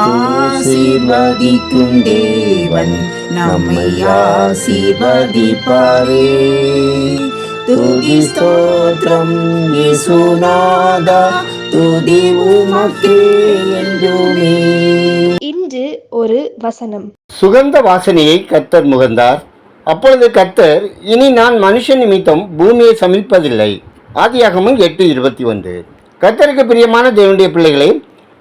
ஆசீர்வதிக்கும் தேவன் நம்மை ஆசீர்வதிப்பாரே. துதி ஸ்தோத்திரம் இயேசுநாதா துதி உமக்கே என்றுமே. இன்று ஒரு வசனம். சுகந்த வாசனையை கர்த்தர் முகந்தார். அப்பொழுது கர்த்தர் இனி நான் மனுஷன் நிமித்தம் பூமியை சமிப்பதில்லை. ஆதியாகமும் எட்டு இருபத்தி ஒன்று. கர்த்தருக்கு பிரியமான தேவனுடைய பிள்ளைகளே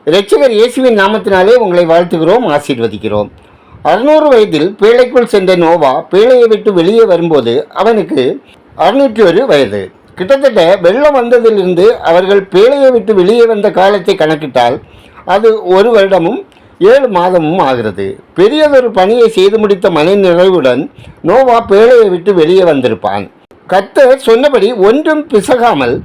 இரட்சகர் இயேசுவின் நாமத்தினாலே உங்களை வாழ்த்துகிறோம் ஆசீர்வதிக்கிறோம். அறுநூறு வயதில் பேழைக்குள் சென்ற நோவா பேழையை விட்டு வெளியே வரும்போது அவனுக்கு அறுநூற்றி ஒரு வயது. கிட்டத்தட்ட வெள்ளம் வந்ததிலிருந்து அவர்கள் பேழையை விட்டு வெளியே வந்த காலத்தை கணக்கிட்டால் அது ஒரு வருடமும் ஏழு மாதமும் ஆகிறது. பெரியதொரு பணியை செய்து முடித்த மன நிறைவுடன் நோவா பேழையை விட்டு வெளியே வந்திருப்பான். கர்த்தர் சொன்னபடி ஒன்றும் பிசகாமல்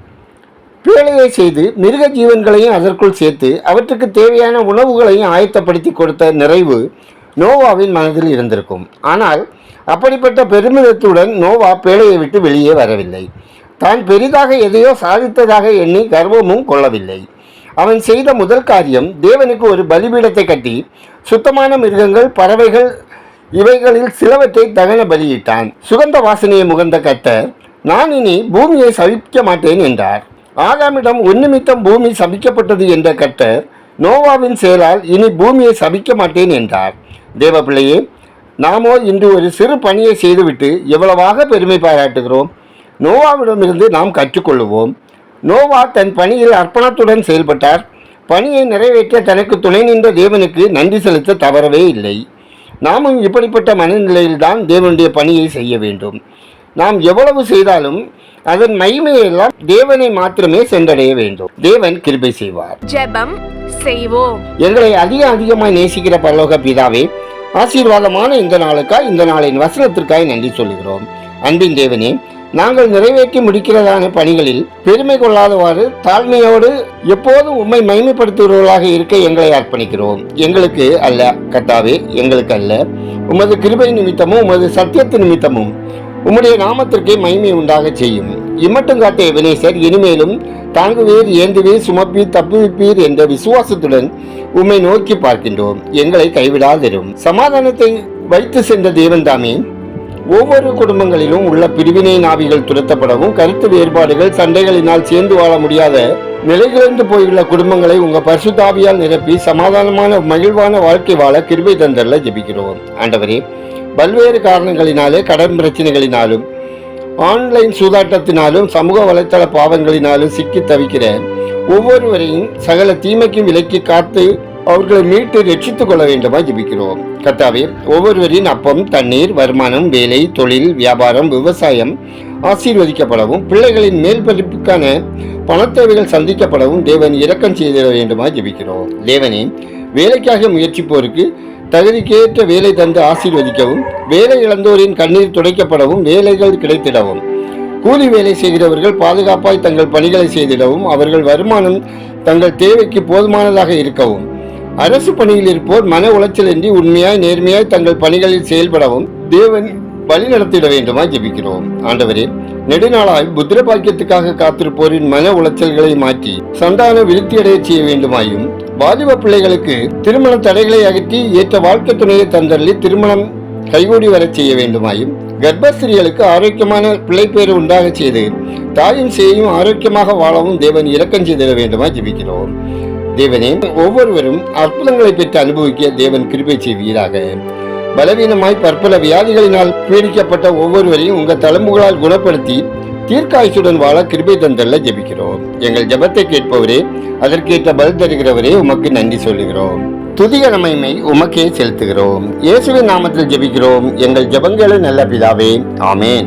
பேழையை செய்து மிருக ஜீவன்களையும் அதற்குள் சேர்த்து அவற்றுக்கு தேவையான உணவுகளையும் ஆயத்தப்படுத்தி கொடுத்த நிறைவு நோவாவின் மனதில் இருந்திருக்கும். ஆனால் அப்படிப்பட்ட பெருமிதத்துடன் நோவா பேழையை விட்டு வெளியே வரவில்லை. தான் பெரிதாக எதையோ சாதித்ததாக எண்ணி கர்வமும் கொள்ளவில்லை. அவன் செய்த முதல் காரியம் தேவனுக்கு ஒரு பலிபீடத்தை கட்டி சுத்தமான மிருகங்கள் பறவைகள் இவைகளில் சிலவற்றை தகன பலியிட்டான். சுகந்த வாசனையை முகந்த கர்த்தர் நான் இனி பூமியை சவிக்க மாட்டேன் என்றார். ஆகாமிடம் ஒன்னுமித்தம் பூமி சபிக்கப்பட்டது என்ற கட்டர் நோவாவின் செயலால் இனி பூமியை சபிக்க மாட்டேன் என்றார். தேவப்பிள்ளையே நாமோ இன்று ஒரு சிறு பணியை செய்துவிட்டு எவ்வளவாக பெருமை பாராட்டுகிறோம். நோவாவிடமிருந்து நாம் கற்றுக்கொள்வோம் நோவா தன் பணியில் அர்ப்பணத்துடன் செயல்பட்டார். பணியை நிறைவேற்ற தனக்கு துணை நின்ற தேவனுக்கு நன்றி செலுத்த தவறவே இல்லை. நாமும் இப்படிப்பட்ட மனநிலையில்தான் தேவனுடைய பணியை செய்ய வேண்டும். நாம் எவ்வளவு செய்தாலும் அதன் மகிமையெல்லாம் தேவனை மாத்திரமே சென்றடைய வேண்டும். தேவன் கிருபை செய்வார். ஜெபம் செய்வோம். எங்களை அதிக அதிகமாய் நேசிக்கிற பரலோக பிதாவே ஆசீர்வாதமான இந்த நாளுக்காய் இந்த நாளின் வசனத்திற்காய் நன்றி சொல்லுகிறோம். அன்பின் தேவனே நாங்கள் நிறைவேற்றி முடிக்கிறதான பணிகளில் பெருமை கொள்ளாதவாறு தாழ்மையோடு எப்போதும் உம்மை மைமைப்படுத்துகிறவர்களாக இருக்க எங்களை அர்ப்பணிக்கிறோம். எங்களுக்கு அல்ல கத்தாவே எங்களுக்கு அல்ல. உமது கிருபை நிமித்தமும் உமது சத்தியத்து நிமித்தமும் உம்முடைய நாமத்திற்கே மகிமை உண்டாக செய்யும். இம்மட்டும் காட்டிய வினேசர் இனிமேலும் தாங்குவீர் ஏந்துவீர் சுமப்பீர் தப்புவிப்பீர் என்ற விசுவாசத்துடன் உம்மை நோக்கி பார்க்கின்றோம். எங்களை கைவிடாதிரும். சமாதானத்தை வைத்து சென்ற தேவன் தாமே ஒவ்வொரு குடும்பங்களிலும் உள்ள பிரிவினை நாவிகள் துரத்தப்படவும் கருத்து வேறுபாடுகள் சண்டைகளினால் சேர்ந்து வாழ முடியாத நிலைகிழந்து போயுள்ள குடும்பங்களை உங்க பரிசுத்தாவியால் நிரப்பி சமாதானமான மகிழ்வான வாழ்க்கை வாழ கிருபை தந்தரில் ஜெபிக்கிறோம். ஆண்டவரே பல்வேறு காரணங்களினாலே கடன் பிரச்சனைகளினாலும் ஆன்லைன் சூதாட்டத்தினாலும் சமூக வலைத்தள பாவங்களினாலும் சிக்கி தவிக்கிற ஒவ்வொருவரையும் சகல தீமைக்கும் விலக்கி காத்து அவர்களை மீட்டு ரட்சித்துக் கொள்ள வேண்டுமா ஜிபிக்கிறோம். கத்தாவே ஒவ்வொருவரின் அப்பம் தண்ணீர் வருமானம் வேலை தொழில் வியாபாரம் விவசாயம் ஆசீர்வதிக்கப்படவும் பிள்ளைகளின் மேல் படிப்புக்கான பணத்தேவைகள் சந்திக்கப்படவும் தேவன் இரக்கம் செய்திட வேண்டுமா ஜபிக்கிறோம். தேவனே வேலைக்காக முயற்சிப்போருக்கு தகுதிக்கேற்ற வேலை தந்து ஆசீர்வதிக்கவும் வேலை இழந்தோரின் கண்ணீர் துடைக்கப்படவும் வேலைகள் கிடைத்திடவும். கூலி வேலை செய்கிறவர்கள் பாதுகாப்பாய் தங்கள் பணிகளை செய்திடவும் அவர்கள் வருமானம் தங்கள் தேவைக்கு போதுமானதாக இருக்கவும். அரசு பணியில் இருப்போர் மன உளைச்சலின்றி உண்மையாய் நேர்மையாய் தங்கள் பணிகளில் செயல்படவும் தேவன் வழி நடத்திட வேண்டுமா ஜெபிக்கிறோம். ஆண்டவரே நெடுநாளாய் புத்திர பாக்கியத்துக்காக காத்திருப்போரின் மன உளைச்சல்களை மாற்றி சந்தான விருத்தியடைய செய்ய வேண்டுமாயும் வாலிப பிள்ளைகளுக்கு திருமண தடைகளை அகற்றி ஏற்ற வாழ்க்கை துணையை தந்தள்ளி திருமணம் கைகூடி வரச் செய்ய வேண்டுமாயும் கர்ப்பஸ்திரிகளுக்கு ஆரோக்கியமான பிள்ளைப்பேறு உண்டாக செய்து தாயும் சேயும் ஆரோக்கியமாக வாழவும் தேவன் இரக்கம் செய்திட வேண்டுமா ஜிபிக்கிறோம். தேவனே ஒவ்வொருவரும் அற்புதங்களை பெற்று அனுபவிக்க தேவன் கிருபை செய்வீராக. பலவீனமாய் பற்பல வியாதிகளினால் பீடிக்கப்பட்ட ஒவ்வொருவரையும் உங்கள் தலைமுகளால் குணப்படுத்தி தீர்க்காயுசுடன் வாழ கிருபை தந்தல்ல ஜெபிக்கிறோம். எங்கள் ஜெபத்தை கேட்பவரே அதற்கேற்ற பதில் தருகிறவரே உமக்கு நன்றி சொல்லுகிறோம். துதிக நமைமை உமக்கே செலுத்துகிறோம். இயேசுவின் நாமத்தில் ஜெபிக்கிறோம். எங்கள் ஜெபங்களை நல்ல பிதாவே. ஆமேன்.